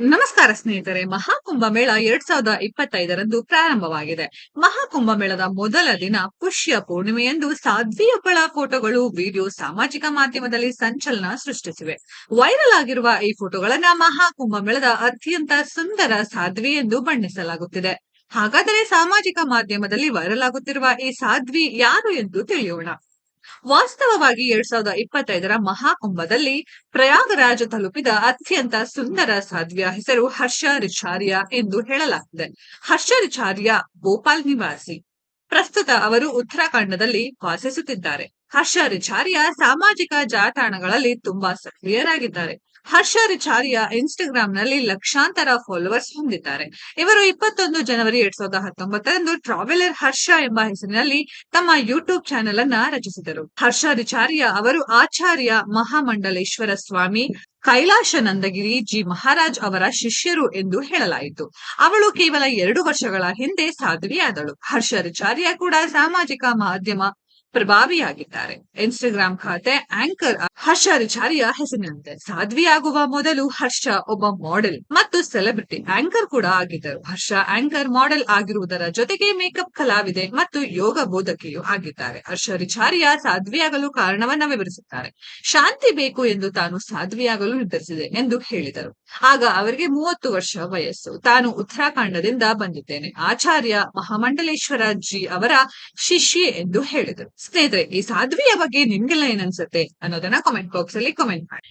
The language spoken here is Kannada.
ನಮಸ್ಕಾರ ಸ್ನೇಹಿತರೆ, ಮಹಾಕುಂಭ ಮೇಳ ಎರಡ್ ಸಾವಿರದ ಇಪ್ಪತ್ತೈದರಂದು ಪ್ರಾರಂಭವಾಗಿದೆ. ಮಹಾಕುಂಭ ಮೇಳದ ಮೊದಲ ದಿನ ಪುಷ್ಯ ಪೂರ್ಣಿಮೆಯಂದು ಸಾಧ್ವಿಯೊಬ್ಬಳ ಫೋಟೋಗಳು ವಿಡಿಯೋ, ಸಾಮಾಜಿಕ ಮಾಧ್ಯಮದಲ್ಲಿ ಸಂಚಲನ ಸೃಷ್ಟಿಸಿವೆ. ವೈರಲ್ ಆಗಿರುವ ಈ ಫೋಟೋಗಳನ್ನ ಮಹಾಕುಂಭ ಮೇಳದ ಅತ್ಯಂತ ಸುಂದರ ಸಾಧ್ವಿ ಎಂದು ಬಣ್ಣಿಸಲಾಗುತ್ತಿದೆ. ಹಾಗಾದರೆ ಸಾಮಾಜಿಕ ಮಾಧ್ಯಮದಲ್ಲಿ ವೈರಲ್ ಆಗುತ್ತಿರುವ ಈ ಸಾಧ್ವಿ ಯಾರು ಎಂದು ತಿಳಿಯೋಣ. ವಾಸ್ತವವಾಗಿ ಎರಡ್ ಸಾವಿರದ ಇಪ್ಪತ್ತೈದರ ಮಹಾಕುಂಭದಲ್ಲಿ ಪ್ರಯಾಗರಾಜ ತಲುಪಿದ ಅತ್ಯಂತ ಸುಂದರ ಸಾಧ್ವಿಯ ಹೆಸರು ಹರ್ಷ ರಿಚಾರ್ಯ ಎಂದು ಹೇಳಲಾಗಿದೆ. ಹರ್ಷ ರಿಚಾರ್ಯ ಭೋಪಾಲ್ ನಿವಾಸಿ. ಪ್ರಸ್ತುತ ಅವರು ಉತ್ತರಾಖಂಡದಲ್ಲಿ ವಾಸಿಸುತ್ತಿದ್ದಾರೆ. ಹರ್ಷ ರಿಚಾರಿಯಾ ಸಾಮಾಜಿಕ ಜಾಲತಾಣಗಳಲ್ಲಿ ತುಂಬಾ ಸಕ್ರಿಯರಾಗಿದ್ದಾರೆ. ಹರ್ಷ ಇನ್ಸ್ಟಾಗ್ರಾಮ್ನಲ್ಲಿ ಲಕ್ಷಾಂತರ ಫಾಲೋವರ್ಸ್ ಹೊಂದಿದ್ದಾರೆ. ಇವರು ಇಪ್ಪತ್ತೊಂದು ಜನವರಿ ಎರಡ್ ಸಾವಿರದ ಹತ್ತೊಂಬತ್ತರಂದು ಟ್ರಾವೆಲರ್ ಹರ್ಷ ಎಂಬ ಹೆಸರಿನಲ್ಲಿ ತಮ್ಮ ಯೂಟ್ಯೂಬ್ ಚಾನೆಲ್ ಅನ್ನ ರಚಿಸಿದರು. ಹರ್ಷ ರಿಚಾರಿಯಾ ಅವರು ಆಚಾರ್ಯ ಮಹಾಮಂಡಲೇಶ್ವರ ಸ್ವಾಮಿ ಕೈಲಾಶ ನಂದಗಿರಿ ಜಿ ಮಹಾರಾಜ್ ಅವರ ಶಿಷ್ಯರು ಎಂದು ಹೇಳಲಾಯಿತು. ಅವಳು ಕೇವಲ ಎರಡು ವರ್ಷಗಳ ಹಿಂದೆ ಸಾಧ್ವಿಯಾದಳು. ಹರ್ಷ ರಿಚಾರಿಯಾ ಕೂಡ ಸಾಮಾಜಿಕ ಮಾಧ್ಯಮ ಪ್ರಭಾವಿಯಾಗಿದ್ದಾರೆ. ಇನ್ಸ್ಟಾಗ್ರಾಂ ಖಾತೆ ಆಂಕರ್ ಹರ್ಷ ರಿಚಾರಿಯ ಹೆಸರಿನಂತೆ ಸಾಧ್ವಿಯಾಗುವ ಮೊದಲು ಹರ್ಷ ಒಬ್ಬ ಮಾಡೆಲ್ ಮತ್ತು ಸೆಲೆಬ್ರಿಟಿ ಆಂಕರ್ ಕೂಡ ಆಗಿದ್ದರು. ಹರ್ಷ ಆಂಕರ್ ಮಾಡೆಲ್ ಆಗಿರುವುದರ ಜೊತೆಗೆ ಮೇಕಪ್ ಕಲಾವಿದೆ ಮತ್ತು ಯೋಗ ಬೋಧಕಿಯೂ ಆಗಿದ್ದಾರೆ. ಹರ್ಷ ರಿಚಾರಿಯ ಸಾಧ್ವಿಯಾಗಲು ಕಾರಣವನ್ನ ವಿವರಿಸುತ್ತಾರೆ. ಶಾಂತಿ ಬೇಕು ಎಂದು ತಾನು ಸಾಧ್ವಿಯಾಗಲು ನಿರ್ಧರಿಸಿದೆ ಎಂದು ಹೇಳಿದರು. ಆಗ ಅವರಿಗೆ ಮೂವತ್ತು ವರ್ಷ ವಯಸ್ಸು. ತಾನು ಉತ್ತರಾಖಂಡದಿಂದ ಬಂದಿದ್ದೇನೆ. ಆಚಾರ್ಯ ಮಹಾಮಂಡಲೇಶ್ವರ ಜಿ ಅವರ ಶಿಷ್ಯ ಎಂದು ಹೇಳಿದರು. ಸ್ನೇಹಿತರೆ, ಈ ಸಾಧ್ವಿಯ ಬಗ್ಗೆ ನಿಮ್ಗೆಲ್ಲ ಏನನ್ಸುತ್ತೆ ಅನ್ನೋದನ್ನ ಕಾಮೆಂಟ್ ಬಾಕ್ಸ್ ಅಲ್ಲಿ ಕಾಮೆಂಟ್ ಮಾಡಿ.